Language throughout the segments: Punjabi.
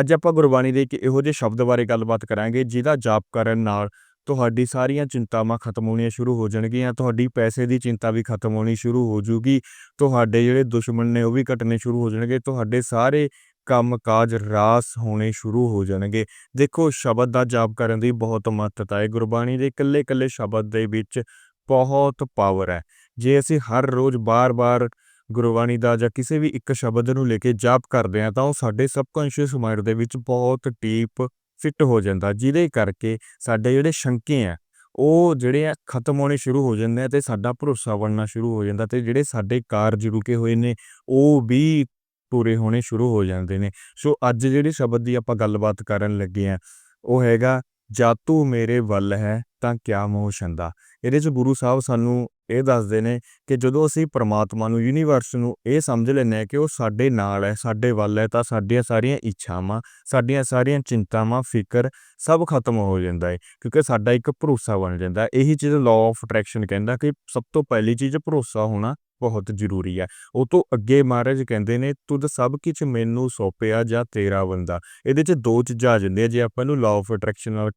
ਅੱਜ ਆਪਾਂ ਗੁਰਬਾਣੀ ਦੇ ਇੱਕ ਇਹੋ ਜਿਹੇ ਸ਼ਬਦ ਬਾਰੇ ਗੱਲਬਾਤ ਕਰਾਂਗੇ, ਜਿਹਦਾ ਜਾਪ ਕਰਨ ਨਾਲ ਤੁਹਾਡੀ ਸਾਰੀਆਂ ਚਿੰਤਾਵਾਂ ਖਤਮ ਹੋਣੀਆਂ ਸ਼ੁਰੂ ਹੋ ਜਾਣਗੀਆਂ, ਤੁਹਾਡੀ ਪੈਸੇ ਦੀ ਚਿੰਤਾ ਵੀ ਖਤਮ ਹੋਣੀ ਸ਼ੁਰੂ ਹੋ ਜੂਗੀ, ਤੁਹਾਡੇ ਜਿਹੜੇ ਦੁਸ਼ਮਣ ਨੇ ਉਹ ਵੀ ਘਟਣੇ ਸ਼ੁਰੂ ਹੋ ਜਾਣਗੇ, ਤੁਹਾਡੇ ਸਾਰੇ ਕੰਮ ਕਾਜ ਰਾਸ ਹੋਣੇ ਸ਼ੁਰੂ ਹੋ ਜਾਣਗੇ। ਦੇਖੋ, ਸ਼ਬਦ ਦਾ ਜਾਪ ਕਰਨ ਦੀ ਬਹੁਤ ਮਹੱਤਤਾ ਹੈ। ਗੁਰਬਾਣੀ ਦੇ ਇਕੱਲੇ ਇਕੱਲੇ ਸ਼ਬਦ ਦੇ ਵਿੱਚ ਬਹੁਤ ਪਾਵਰ ਹੈ। ਜੇ ਅਸੀਂ ਹਰ ਰੋਜ਼ ਬਾਰ-ਬਾਰ ਗੁਰਬਾਣੀ ਦਾ ਜਾਂ ਕਿਸੇ ਵੀ ਇੱਕ ਸ਼ਬਦ ਨੂੰ ਲੈ ਕੇ ਜਾਪ ਕਰਦੇ ਹਾਂ ਤਾਂ ਉਹ ਸਾਡੇ ਸਬਕੌਂਸ਼ੀਅਸ ਮਾਈਂਡ ਦੇ ਵਿੱਚ ਬਹੁਤ ਡੀਪ ਫਿੱਟ ਹੋ ਜਾਂਦਾ, ਜਿਹਦੇ ਕਰਕੇ ਸਾਡੇ ਜਿਹੜੇ ਸ਼ੰਕੇ ਆ, ਉਹ ਜਿਹੜੇ ਆ ਖਤਮ ਹੋਣੇ ਸ਼ੁਰੂ ਹੋ ਜਾਂਦੇ ਆ ਤੇ ਸਾਡਾ ਭਰੋਸਾ ਬਣਨਾ ਸ਼ੁਰੂ ਹੋ ਜਾਂਦਾ ਤੇ ਜਿਹੜੇ ਸਾਡੇ ਕਾਰਜ ਰੁਕੇ ਹੋਏ ਨੇ, ਉਹ ਵੀ ਪੂਰੇ ਹੋਣੇ ਸ਼ੁਰੂ ਹੋ ਜਾਂਦੇ ਨੇ। ਸੋ ਅੱਜ ਜਿਹੜੇ ਸ਼ਬਦ ਦੀ ਆਪਾਂ ਗੱਲਬਾਤ ਕਰਨ ਲੱਗੇ ਆ ਉਹ ਹੈਗਾ ਜਾ ਤੂੰ ਮੇਰੇ ਵੱਲ ਹੈ ਤਾਂ ਕਿਆ ਮੋਹ ਛੰਦਾ। ਇਹਦੇ 'ਚ ਗੁਰੂ ਸਾਹਿਬ ਸਾਨੂੰ ਇਹ ਦੱਸਦੇ ਨੇ ਕਿ ਜਦੋਂ ਅਸੀਂ ਪ੍ਰਮਾਤਮਾ ਨੂੰ ਯੂਨੀਵਰਸ ਨੂੰ ਇਹ ਸਮਝ ਲੈਂਦੇ ਹਾਂ ਕਿ ਉਹ ਸਾਡੇ ਨਾਲ ਹੈ, ਸਾਡੇ ਵੱਲ ਹੈ, ਤਾਂ ਸਾਡੀਆਂ ਸਾਰੀਆਂ ਇੱਛਾਵਾਂ, ਸਾਡੀਆਂ ਸਾਰੀਆਂ ਚਿੰਤਾਵਾਂ, ਫਿਕਰ ਸਭ ਖਤਮ ਹੋ ਜਾਂਦਾ ਹੈ, ਕਿਉਂਕਿ ਸਾਡਾ ਇੱਕ ਭਰੋਸਾ ਬਣ ਜਾਂਦਾ ਹੈ। ਇਹੀ ਚੀਜ਼ ਲਾਅ ਆਫ ਅਟਰੈਕਸ਼ਨ ਕਹਿੰਦਾ ਕਿ ਸਭ ਤੋਂ ਪਹਿਲੀ ਚੀਜ਼ ਭਰੋਸਾ ਹੋਣਾ ਬਹੁਤ ਜ਼ਰੂਰੀ ਹੈ। ਉਹ ਤੋਂ ਅੱਗੇ ਮਹਾਰਾਜ ਕਹਿੰਦੇ ਨੇ, ਤੁਧ ਸਭ ਕੁਝ ਮੈਨੂੰ ਸੌਪਿਆ ਜਾਂ ਤੇਰਾ ਬੰਦਾ। ਇਹਦੇ 'ਚ ਦੋ ਚੀਜ਼ਾਂ ਆ ਜਾਂਦੀਆਂ, ਜੇ ਆਪਾਂ ਇਹਨੂੰ ਲਾਅ ਆਫ ਅਟਰੈਕਸ਼ਨ ਨਾਲ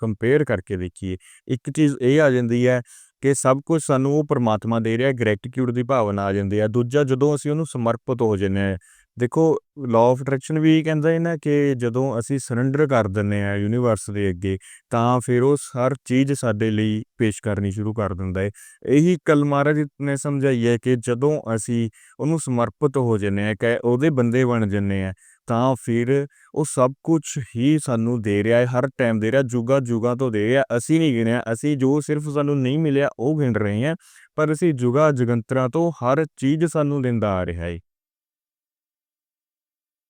ਕੰਪੇਅਰ ਕਰਕੇ ਦੇਖੀਏ, ਇੱਕ ਚੀਜ਼ ਇਹ ਆ ਜਾਂਦੀ ਹੈ ਕਿ ਸਭ ਕੁਝ ਸਾਨੂੰ ਉਹ ਪਰਮਾਤਮਾ ਦੇ ਰਿਹਾ, ਗ੍ਰੈਟੀਟਿਊਡ ਦੀ ਭਾਵਨਾ ਆ ਜਾਂਦੀ ਹੈ ਦੂਜਾ ਜਦੋਂ ਅਸੀਂ ਉਹਨੂੰ ਸਮਰਪਿਤ ਹੋ ਜੰਨੇ ਆ ਦੇਖੋ ਲਾਅ ਆਫ ਅਟਰੈਕਸ਼ਨ ਵੀ ਕਹਿੰਦਾ ਹੈ ਨਾ ਕਿ ਜਦੋਂ ਅਸੀਂ ਸਰੈਂਡਰ ਕਰ ਦਿੰਨੇ ਆ ਯੂਨੀਵਰਸ ਦੇ ਅੱਗੇ, ਤਾਂ ਫਿਰ ਉਹ ਹਰ ਚੀਜ਼ ਸਾਡੇ ਲਈ ਪੇਸ਼ ਕਰਨੀ ਸ਼ੁਰੂ ਕਰ ਦਿੰਦਾ ਹੈ ਇਹੀ ਕਲ ਮਹਾਰਾਜ ਨੇ ਸਮਝਾਈ ਹੈ ਕਿ ਜਦੋਂ ਅਸੀਂ ਉਹਨੂੰ ਸਮਰਪਿਤ ਹੋ ਜੰਨੇ ਆ ਕਿ ਉਹਦੇ ਬੰਦੇ ਬਣ ਜੰਨੇ ਆ ਤਾਂ ਫਿਰ ਉਹ ਸਭ ਕੁਝ ਹੀ ਸਾਨੂੰ ਦੇ ਰਿਹਾ ਹੈ ਹਰ ਟਾਈਮ ਦੇ ਰਿਹਾ, ਜੁਗਾ ਜੁਗਾ ਤੋਂ ਦੇ ਰਿਹਾ, ਅਸੀਂ ਨਹੀਂ ਗਿਣਿਆ, ਅਸੀਂ ਜੋ ਸਿਰਫ ਸਾਨੂੰ ਨਹੀਂ ਮਿਲਿਆ, ਉਹ ਗਿਣ ਰਹੇ ਹਾਂ, ਪਰ ਅਸੀਂ ਜੁਗਾ ਜਗੰਤਰਾਂ ਤੋਂ ਹਰ ਚੀਜ਼ ਸਾਨੂੰ ਦਿੰਦਾ ਆ ਰਿਹਾ ਹੈ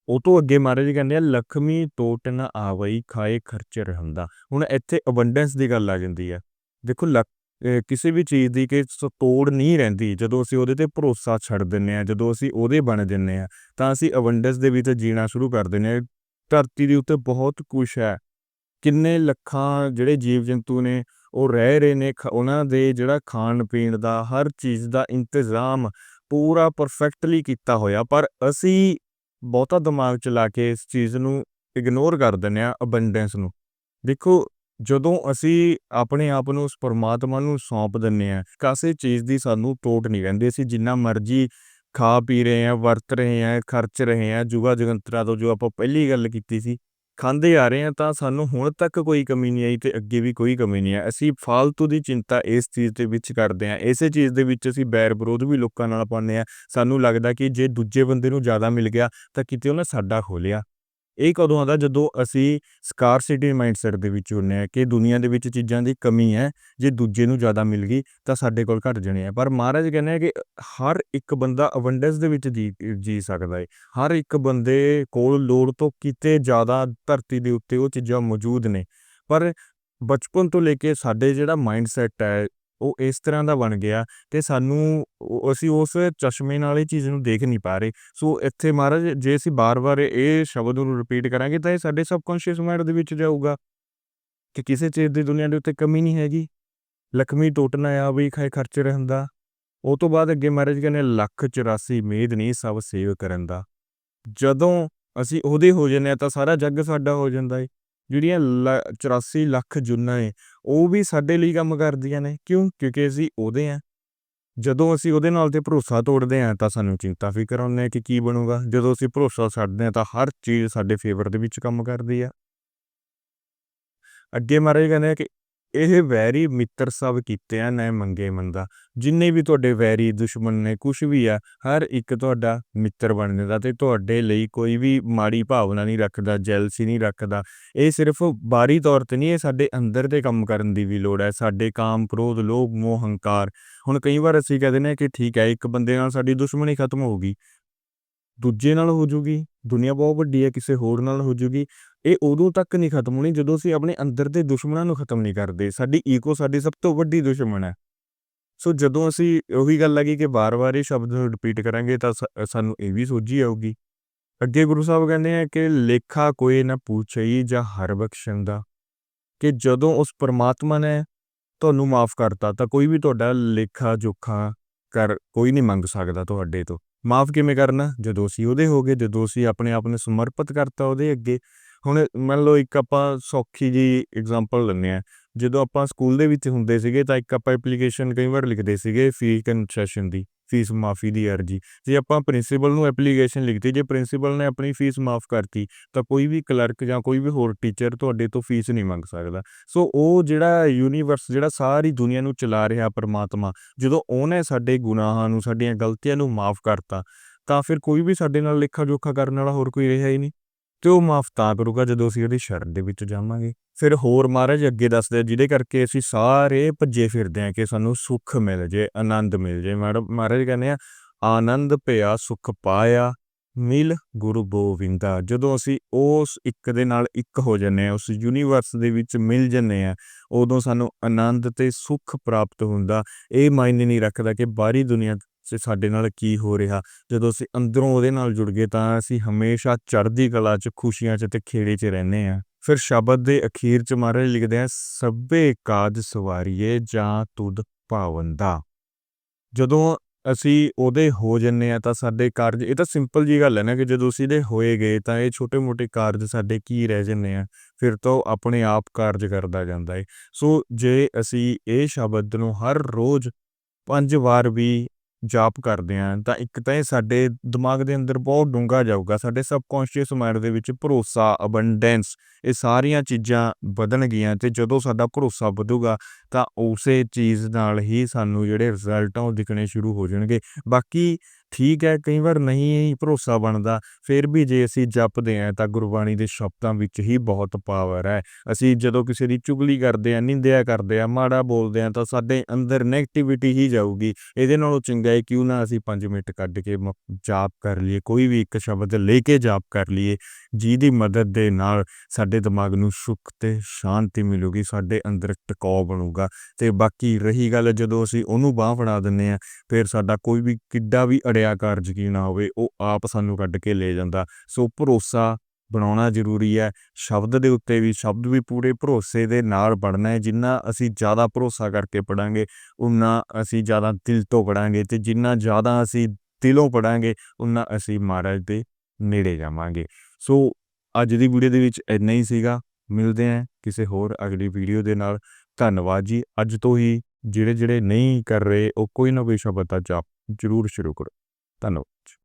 ਉਹ ਤੋਂ ਅੱਗੇ ਮਹਾਰਾਜ ਕਹਿੰਦੇ ਆ, ਲਖਮੀ ਟੋਟ ਨਾ ਆਵਈ ਖਾਏ ਖਰਚੇ ਰਹਿੰਦਾ। ਹੁਣ ਇੱਥੇ ਅਬੰਡੈਂਸ ਦੀ ਗੱਲ ਆ ਜਾਂਦੀ ਹੈ ਦੇਖੋ ਲਕ ਕਿਸੇ ਵੀ ਚੀਜ਼ ਦੀ ਕਿ ਤੋੜ ਨਹੀਂ ਰਹਿੰਦੀ। ਜਦੋਂ ਅਸੀਂ ਉਹਦੇ ਤੇ ਭਰੋਸਾ ਛੱਡ ਦਿੰਨੇ ਆ, ਜਦੋਂ ਅਸੀਂ ਉਹਦੇ ਬਣ ਜੰਨੇ ਆ, ਤਾਂ ਅਸੀਂ ਅਬੰਡੈਂਸ ਦੇ ਵਿੱਚ ਜੀਣਾ ਸ਼ੁਰੂ ਕਰ ਦਿੰਨੇ ਆ। ਧਰਤੀ ਦੇ ਉੱਤੇ ਬਹੁਤ ਕੁਝ ਹੈ। ਕਿੰਨੇ ਲੱਖਾਂ ਜਿਹੜੇ ਜੀਵ ਜੰਤੂ ਨੇ, ਉਹ ਰਹਿ ਰਹੇ ਨੇ, ਖ- ਉਹਨਾਂ ਦੇ ਜਿਹੜਾ ਖਾਣ ਪੀਣ ਦਾ, ਹਰ ਚੀਜ਼ ਦਾ ਇੰਤਜ਼ਾਮ ਪੂਰਾ ਪਰਫੈਕਟਲੀ ਕੀਤਾ ਹੋਇਆ। ਪਰ ਅਸੀਂ ਬਹੁਤਾ ਦਿਮਾਗ ਚਲਾ ਕੇ ਇਸ ਚੀਜ਼ ਨੂੰ ਇਗਨੋਰ ਕਰ ਦਿੰਦੇ ਆ ਅਬੰਡੈਂਸ ਨੂੰ। ਦੇਖੋ, ਜਦੋਂ ਅਸੀਂ ਆਪਣੇ ਆਪ ਨੂੰ ਉਸ ਪਰਮਾਤਮਾ ਨੂੰ ਸੌਂਪ ਦਿੰਨੇ ਆ ਕਾਸੇ ਚੀਜ਼ ਦੀ ਸਾਨੂੰ ਟੋਟ ਨਹੀਂ ਰਹਿੰਦੀ। ਅਸੀਂ ਜਿੰਨਾ ਮਰਜ਼ੀ ਖਾ ਪੀ ਰਹੇ ਆ ਵਰਤ ਰਹੇ ਆ ਖਰਚ ਰਹੇ ਆ ਜੁਗਾ ਜਗੰਤਰਾ ਤੋਂ ਜੋ ਆਪਾਂ ਪਹਿਲੀ ਗੱਲ ਕੀਤੀ ਸੀ ਖਾਂਦੇ ਆ ਰਹੇ ਹਾਂ ਤਾਂ ਸਾਨੂੰ ਹੁਣ ਤੱਕ ਕੋਈ ਕਮੀ ਨਹੀਂ ਆਈ ਤੇ ਅੱਗੇ ਵੀ ਕੋਈ ਕਮੀ ਨਹੀਂ ਹੈ ਅਸੀਂ ਫਾਲਤੂ ਦੀ ਚਿੰਤਾ ਇਸ ਚੀਜ਼ ਦੇ ਵਿੱਚ ਕਰਦੇ ਆ ਇਸੇ ਚੀਜ਼ ਦੇ ਵਿੱਚ ਅਸੀਂ ਬੈਰ ਵਿਰੋਧ ਵੀ ਲੋਕਾਂ ਨਾਲ ਪਾਉਂਦੇ ਆ ਸਾਨੂੰ ਲੱਗਦਾ ਕਿ ਜੇ ਦੂਜੇ ਬੰਦੇ ਨੂੰ ਜ਼ਿਆਦਾ ਮਿਲ ਗਿਆ ਤਾਂ ਕਿਤੇ ਉਹਨੇ ਸਾਡਾ ਖੋ ਲਿਆ। ਇਹ ਕਦੋਂ ਆਉਂਦਾ? ਜਦੋਂ ਅਸੀਂ ਸਕਾਰਸਿਟੀ ਮਾਈਂਡਸੈਟ ਦੇ ਵਿੱਚ ਹੁੰਨੇ ਆ ਕਿ ਦੁਨੀਆ ਦੇ ਵਿੱਚ ਚੀਜ਼ਾਂ ਦੀ ਕਮੀ ਹੈ, ਜੇ ਦੂਜੇ ਨੂੰ ਜ਼ਿਆਦਾ ਮਿਲ ਗਈ ਤਾਂ ਸਾਡੇ ਕੋਲ ਘਟ ਜਾਣੇ ਆ। ਪਰ ਮਹਾਰਾਜ ਕਹਿੰਦੇ ਆ ਕਿ ਹਰ ਇੱਕ ਬੰਦਾ ਅਬੰਡੈਂਸ ਦੇ ਵਿੱਚ ਜੀ ਜੀ ਸਕਦਾ ਹੈ ਹਰ ਇੱਕ ਬੰਦੇ ਕੋਲ ਲੋੜ ਤੋਂ ਕਿਤੇ ਜ਼ਿਆਦਾ ਧਰਤੀ ਦੇ ਉੱਤੇ ਉਹ ਚੀਜ਼ਾਂ ਮੌਜੂਦ ਨੇ। ਪਰ ਬਚਪਨ ਤੋਂ ਲੈ ਕੇ ਸਾਡੇ ਜਿਹੜਾ ਮਾਈਂਡਸੈਟ ਹੈ ਉਹ ਇਸ ਤਰ੍ਹਾਂ ਦਾ ਬਣ ਗਿਆ ਤੇ ਸਾਨੂੰ ਅਸੀਂ ਉਸ ਚਸ਼ਮੇ ਨਾਲ ਇਹ ਚੀਜ਼ ਨੂੰ ਦੇਖ ਨਹੀਂ ਪਾ ਰਹੇ। ਸੋ ਇੱਥੇ ਮਹਾਰਾਜ, ਜੇ ਅਸੀਂ ਬਾਰ-ਬਾਰ ਇਹ ਸ਼ਬਦ ਨੂੰ ਰਿਪੀਟ ਕਰਾਂਗੇ ਤਾਂ ਇਹ ਸਾਡੇ ਸਬਕੌਂਸ਼ੀਅਸ ਮਾਈਂਡ ਦੇ ਵਿੱਚ ਜਾਊਗਾ ਕਿ ਕਿਸੇ ਚੀਜ਼ ਦੀ ਦੁਨੀਆ ਦੇ ਉੱਤੇ ਕਮੀ ਨਹੀਂ ਹੈਗੀ। ਲਖਮੀ ਟੁੱਟ ਆ ਵੀ ਖਾਏ ਖਰਚ ਰਹਿੰਦਾ। ਉਹ ਤੋਂ ਬਾਅਦ ਅੱਗੇ ਮਹਾਰਾਜ ਕਹਿੰਦੇ ਲੱਖ 84 ਮੇਦ ਨਹੀਂ ਸਭ ਸੇਵ ਕਰਨ ਦਾ। ਜਦੋਂ ਅਸੀਂ ਉਹਦੇ ਹੋ ਜੰਨੇ ਆ ਤਾਂ ਸਾਰਾ ਜੱਗ ਸਾਡਾ ਹੋ ਜਾਂਦਾ ਏ। ਜਿਹੜੀਆਂ ਲ- 84 ਲੱਖ ਜੁਨਾਂ ਏ ਉਹ ਵੀ ਸਾਡੇ ਲਈ ਕੰਮ ਕਰਦੀਆਂ ਨੇ। ਕਿਉਂ? ਕਿਉਂਕਿ ਅਸੀਂ ਉਹਦੇ ਆ ਜਦੋਂ ਅਸੀਂ ਉਹਦੇ ਨਾਲ ਤੇ ਭਰੋਸਾ ਤੋੜਦੇ ਆ ਤਾਂ ਸਾਨੂੰ ਚਿੰਤਾ ਫਿਕਰ ਹੁੰਨੇ ਕਿ ਕੀ ਬਣੂਗਾ। ਜਦੋਂ ਅਸੀਂ ਭਰੋਸਾ ਛੱਡਦੇ ਆ ਤਾਂ ਹਰ ਚੀਜ਼ ਸਾਡੇ ਫੇਵਰ ਦੇ ਵਿੱਚ ਕੰਮ ਕਰਦੀ ਆ। ਅੱਗੇ ਮਹਾਰਾਜ ਕਹਿੰਦੇ ਆ ਕਿ ਇਹ ਵੈਰੀ ਮਿੱਤਰ ਸਭ ਕੀਤੇ ਆ, ਨਾ ਮੰਗੇ ਮੰਦਾ। ਜਿੰਨੇ ਵੀ ਤੁਹਾਡੇ ਵੈਰੀ ਦੁਸ਼ਮਣ ਨੇ ਕੁਝ ਵੀ ਆ, ਹਰ ਇੱਕ ਤੁਹਾਡਾ ਮਿੱਤਰ ਬਣ ਜਾਂਦਾ ਤੇ ਤੁਹਾਡੇ ਲਈ ਕੋਈ ਵੀ ਮਾੜੀ ਭਾਵਨਾ ਨਹੀਂ ਰੱਖਦਾ ਜੈਲਸੀ ਨਹੀਂ ਰੱਖਦਾ। ਇਹ ਸਿਰਫ ਬਾਹਰੀ ਤੌਰ ਤੇ ਨਹੀਂ, ਇਹ ਸਾਡੇ ਅੰਦਰ ਤੇ ਕੰਮ ਕਰਨ ਦੀ ਵੀ ਲੋੜ ਹੈ। ਸਾਡੇ ਕਾਮ, ਕ੍ਰੋਧ, ਲੋਭ, ਮੋਹ, ਹੰਕਾਰ। ਹੁਣ ਕਈ ਵਾਰ ਅਸੀਂ ਕਹਿੰਦੇ ਨੇ ਕਿ ਠੀਕ ਹੈ, ਇੱਕ ਬੰਦੇ ਨਾਲ ਸਾਡੀ ਦੁਸ਼ਮਣੀ ਖਤਮ ਹੋ ਗਈ। ਦੂਜੇ ਨਾਲ ਹੋ ਜੂਗੀ, ਦੁਨੀਆ ਬਹੁਤ ਵੱਡੀ ਹੈ, ਕਿਸੇ ਹੋਰ ਨਾਲ ਹੋ ਜੂਗੀ। ਇਹ ਉਦੋਂ ਤੱਕ ਨਹੀਂ ਖਤਮ ਹੋਣੀ ਜਦੋਂ ਅਸੀਂ ਆਪਣੇ ਅੰਦਰ ਦੇ ਦੁਸ਼ਮਣਾਂ ਨੂੰ ਖਤਮ ਨਹੀਂ ਕਰਦੇ। ਸਾਡੀ ਈਗੋ ਸਾਡੀ ਸਭ ਤੋਂ ਵੱਡੀ ਦੁਸ਼ਮਣ ਹੈ। ਸੋ ਜਦੋਂ ਅਸੀਂ ਉਹੀ ਗੱਲ ਲੱਗੀ ਕਿ ਬਾਰ-ਬਾਰ ਇਹ ਸ਼ਬਦ ਨੂੰ ਰਿਪੀਟ ਕਰਾਂਗੇ ਤਾਂ ਸਾਨੂੰ ਇਹ ਵੀ ਸੋਝੀ ਆਊਗੀ। ਅੱਗੇ ਗੁਰੂ ਸਾਹਿਬ ਕਹਿੰਦੇ ਆ ਕਿ ਲੇਖਾ ਕੋਈ ਨਾ ਪੁੱਛਈ ਜਾਂ ਹਰ ਬਖਸ਼ਣ ਦਾ ਕਿ ਜਦੋਂ ਉਸ ਪਰਮਾਤਮਾ ਨੇ ਤੁਹਾਨੂੰ ਮਾਫ ਕਰਤਾ ਤਾਂ ਕੋਈ ਵੀ ਤੁਹਾਡਾ ਲੇਖਾ ਜੋਖਾ ਕਰ ਕੋਈ ਨਹੀਂ ਮੰਗ ਸਕਦਾ ਤੁਹਾਡੇ ਤੋਂ। ਮਾਫ਼ ਕਿਵੇਂ ਕਰਨਾ? ਜਦੋਂ ਅਸੀਂ ਉਹਦੇ ਹੋ ਗਏ, ਜਦੋਂ ਅਸੀਂ ਆਪਣੇ ਆਪ ਨੂੰ ਸਮਰਪਿਤ ਕਰਤਾ ਉਹਦੇ ਅੱਗੇ ਹੁਣ ਮੰਨ ਲਓ ਇੱਕ ਆਪਾਂ ਸੌਖੀ ਜੀ ਐਗਜ਼ਾਮਪਲ ਲੈਂਦੇ ਹਾਂ। ਜਦੋਂ ਆਪਾਂ ਸਕੂਲ ਦੇ ਵਿੱਚ ਹੁੰਦੇ ਸੀਗੇ ਤਾਂ ਇੱਕ ਆਪਾਂ ਐਪਲੀਕੇਸ਼ਨ ਕਈ ਵਾਰ ਲਿਖਦੇ ਸੀਗੇ ਫੀਸ ਕਨਸੈਸ਼ਨ ਦੀ ਫੀਸ ਮਾਫੀ ਦੀ ਅਰਜੀ। ਜੇ ਆਪਾਂ ਪ੍ਰਿੰਸੀਪਲ ਨੂੰ ਐਪਲੀਕੇਸ਼ਨ ਲਿਖਤੀ, ਜੇ ਪ੍ਰਿੰਸੀਪਲ ਨੇ ਆਪਣੀ ਫੀਸ ਮਾਫ ਕਰਤੀ, ਤਾਂ ਕੋਈ ਵੀ ਕਲਰਕ ਜਾਂ ਕੋਈ ਵੀ ਹੋਰ ਟੀਚਰ ਤੁਹਾਡੇ ਤੋਂ ਫੀਸ ਨਹੀਂ ਮੰਗ ਸਕਦਾ। ਸੋ ਉਹ ਜਿਹੜਾ ਯੂਨੀਵਰਸ ਜਿਹੜਾ ਸਾਰੀ ਦੁਨੀਆ ਨੂੰ ਚਲਾ ਰਿਹਾ ਪਰਮਾਤਮਾ, ਜਦੋਂ ਉਹਨੇ ਸਾਡੇ ਗੁਨਾਹਾਂ ਨੂੰ, ਸਾਡੀਆਂ ਗਲਤੀਆਂ ਨੂੰ ਮਾਫ ਕਰਤਾ, ਤਾਂ ਫਿਰ ਕੋਈ ਵੀ ਸਾਡੇ ਨਾਲ ਲੇਖਾ ਜੋਖਾ ਕਰਨ ਵਾਲਾ ਹੋਰ ਕੋਈ ਰਿਹਾ ਹੀ ਨਹੀਂ। ਤੇ ਉਹ ਮਾਫ ਤਾਂ ਕਰੂਗਾ ਜਦੋਂ ਅਸੀਂ ਉਹਦੀ ਸ਼ਰਨ ਦੇ ਵਿੱਚ ਜਾਵਾਂਗੇ। ਫਿਰ ਹੋਰ ਮਹਾਰਾਜ ਅੱਗੇ ਦੱਸਦੇ ਆ, ਜਿਹਦੇ ਕਰਕੇ ਅਸੀਂ ਸਾਰੇ ਭੱਜੇ ਫਿਰਦੇ ਆ ਕਿ ਸਾਨੂੰ ਸੁੱਖ ਮਿਲ ਜੇ ਆਨੰਦ ਮਿਲ ਜੇ। ਮਹਾਰਾਜ ਕਹਿੰਦੇ ਆ ਆਨੰਦ ਪਿਆ ਸੁਖ ਪਾਇਆ ਮਿਲ ਗੁਰੂ ਗੋਵਿੰਦਾ। ਜਦੋਂ ਅਸੀਂ ਉਸ ਇੱਕ ਦੇ ਨਾਲ ਇੱਕ ਹੋ ਜੰਨੇ ਆ ਉਸ ਯੂਨੀਵਰਸ ਦੇ ਵਿੱਚ ਮਿਲ ਜੰਨੇ ਆ ਉਦੋਂ ਸਾਨੂੰ ਆਨੰਦ ਤੇ ਸੁੱਖ ਪ੍ਰਾਪਤ ਹੁੰਦਾ। ਇਹ ਮਾਇਨੇ ਨਹੀਂ ਰੱਖਦਾ ਕਿ ਬਾਹਰੀ ਦੁਨੀਆ 'ਚ ਸਾਡੇ ਨਾਲ ਕੀ ਹੋ ਰਿਹਾ? ਜਦੋਂ ਅਸੀਂ ਅੰਦਰੋਂ ਉਹਦੇ ਨਾਲ ਜੁੜ ਗਏ ਤਾਂ ਅਸੀਂ ਹਮੇਸ਼ਾ ਚੜ੍ਹਦੀ ਕਲਾ 'ਚ, ਖੁਸ਼ੀਆਂ 'ਚ ਤੇ ਖੇੜੇ 'ਚ ਰਹਿੰਦੇ ਆ ਫਿਰ ਸ਼ਬਦ ਦੇ ਅਖੀਰ 'ਚ ਮਹਾਰਾਜ ਲਿਖਦੇ ਆ, ਸਭੇ ਕਾਜ ਸਵਾਰੀਏ ਜਾਂ ਤੁਧ ਪਾਵੰਦਾ ਜਦੋਂ ਅਸੀਂ ਉਹਦੇ ਹੋ ਜੰਨੇ ਆ ਤਾਂ ਸਾਡੇ ਕਾਰਜ, ਇਹ ਤਾਂ ਸਿੰਪਲ ਜੀ ਗੱਲ ਹੈ ਨਾ ਕਿ ਜਦੋਂ ਅਸੀਂ ਇਹਦੇ ਹੋਏ ਗਏ ਤਾਂ ਇਹ ਛੋਟੇ-ਮੋਟੇ ਕਾਰਜ ਸਾਡੇ ਕੀ ਰਹਿ ਜੰਨੇ ਆ? ਫਿਰ ਤਾਂ ਉਹ ਆਪਣੇ ਆਪ ਕਾਰਜ ਕਰਦਾ ਜਾਂਦਾ ਏ। ਸੋ ਜੇ ਅਸੀਂ ਇਹ ਸ਼ਬਦ ਨੂੰ ਹਰ ਰੋਜ਼ ਪੰਜ ਵਾਰ ਵੀ ਜਾਪ ਕਰਦੇ ਆਂ, ਤਾਂ ਇੱਕ ਤਾਂ ਇਹ ਸਾਡੇ ਦਿਮਾਗ ਦੇ ਅੰਦਰ ਬਹੁਤ ਡੂੰਘਾ ਜਾਊਗਾ, ਸਾਡੇ ਸਬਕੌਂਸ਼ੀਅਸ ਮਾਈਂਡ ਦੇ ਵਿੱਚ ਭਰੋਸਾ ਅਬੰਡੈਂਸ ਇਹ ਸਾਰੀਆਂ ਚੀਜ਼ਾਂ ਵਧਣਗੀਆਂ ਤੇ ਜਦੋਂ ਸਾਡਾ ਭਰੋਸਾ ਵਧੂਗਾ ਤਾਂ ਉਸੇ ਚੀਜ਼ ਨਾਲ ਹੀ ਸਾਨੂੰ ਜਿਹੜੇ ਰਿਜ਼ਲਟ ਆ ਉਹ ਦਿਖਣੇ ਸ਼ੁਰੂ ਹੋ ਜਾਣਗੇ। ਬਾਕੀ ਠੀਕ ਹੈ, ਕਈ ਵਾਰ ਨਹੀਂ ਭਰੋਸਾ ਬਣਦਾ, ਫਿਰ ਵੀ ਜੇ ਅਸੀਂ ਜਪਦੇ ਆਂ ਤਾਂ ਗੁਰਬਾਣੀ ਦੇ ਸ਼ਬਦਾਂ ਵਿੱਚ ਹੀ ਬਹੁਤ ਪਾਵਰ ਹੈ। ਅਸੀਂ ਜਦੋਂ ਕਿਸੇ ਦੀ ਚੁਗਲੀ ਕਰਦੇ ਆਂ ਨਿੰਦਿਆ ਕਰਦੇ ਆਂ ਮਾੜਾ ਬੋਲਦੇ ਆਂ ਤਾਂ ਸਾਡੇ ਅੰਦਰ 네ਗੇਟਿਵਿਟੀ ਹੀ ਜਾਊਗੀ। ਇਹਦੇ ਨਾਲੋਂ ਚੰਗਾ ਹੈ ਕਿਉਂ ਨਾ ਅਸੀਂ 5 ਮਿੰਟ ਕੱਢ ਕੇ ਮ- ਜਾਪ ਕਰ ਲਈਏ, ਕੋਈ ਵੀ ਇੱਕ ਸ਼ਬਦ ਲੈ ਕੇ ਜਾਪ ਕਰ ਲਈਏ, ਜਿਹਦੀ ਮਦਦ ਦੇ ਨਾਲ ਸਾਡੇ ਦਿਮਾਗ ਨੂੰ ਸੁੱਖ ਤੇ ਸ਼ਾਂਤੀ ਮਿਲੂਗੀ, ਸਾਡੇ ਅੰਦਰ ਟਿਕਾਅ ਬਣੂਗਾ। ਤੇ ਬਾਕੀ ਰਹੀ ਗੱਲ ਜਦੋਂ ਅਸੀਂ ਉਹਨੂੰ ਬਾਹ ਫੜਾ ਦਿੰਨੇ ਆ ਫਿਰ ਸਾਡਾ ਕੋਈ ਵੀ ਕਿੱਡਾ ਵੀ ਅੜਿਆ ਕਾਰਜ ਕੀ ਨਾ ਹੋਵੇ, ਉਹ ਆਪ ਸਾਨੂੰ ਕੱਢ ਕੇ ਲੈ ਜਾਂਦਾ। ਸੋ ਭਰੋਸਾ ਬਣਾਉਣਾ ਜ਼ਰੂਰੀ ਹੈ। ਸ਼ਬਦ ਦੇ ਉੱਤੇ ਵੀ, ਸ਼ਬਦ ਵੀ ਪੂਰੇ ਭਰੋਸੇ ਦੇ ਨਾਲ ਪੜ੍ਹਨਾ ਹੈ। ਜਿੰਨਾ ਅਸੀਂ ਜ਼ਿਆਦਾ ਭਰੋਸਾ ਕਰਕੇ ਪੜਾਂਗੇ ਉਨਾ ਅਸੀਂ ਜ਼ਿਆਦਾ ਦਿਲ ਤੋਂ ਪੜਾਂਗੇ ਤੇ ਜਿੰਨਾ ਜ਼ਿਆਦਾ ਅਸੀਂ ਦਿਲੋਂ ਪੜਾਂਗੇ ਉਨਾ ਅਸੀਂ ਮਹਾਰਾਜ ਦੇ ਨੇੜੇ ਜਾਵਾਂਗੇ। ਸੋ ਅੱਜ ਦੀ ਵੀਡੀਓ ਦੇ ਵਿੱਚ ਇੰਨਾ ਹੀ ਸੀਗਾ। ਮਿਲਦੇ ਹਾਂ ਕਿਸੇ ਹੋਰ ਅਗਲੀ ਵੀਡੀਓ ਦੇ ਨਾਲ। ਧੰਨਵਾਦ ਜੀ। ਅੱਜ ਤੋਂ ਹੀ ਜਿਹੜੇ ਜਿਹੜੇ ਨਹੀਂ ਕਰ ਰਹੇ, ਉਹ ਕੋਈ ਨਾ ਕੋਈ ਸ਼ਬਦ ਦਾ ਆਪ ਜ਼ਰੂਰ ਸ਼ੁਰੂ ਕਰੋ। ਧੰਨਵਾਦ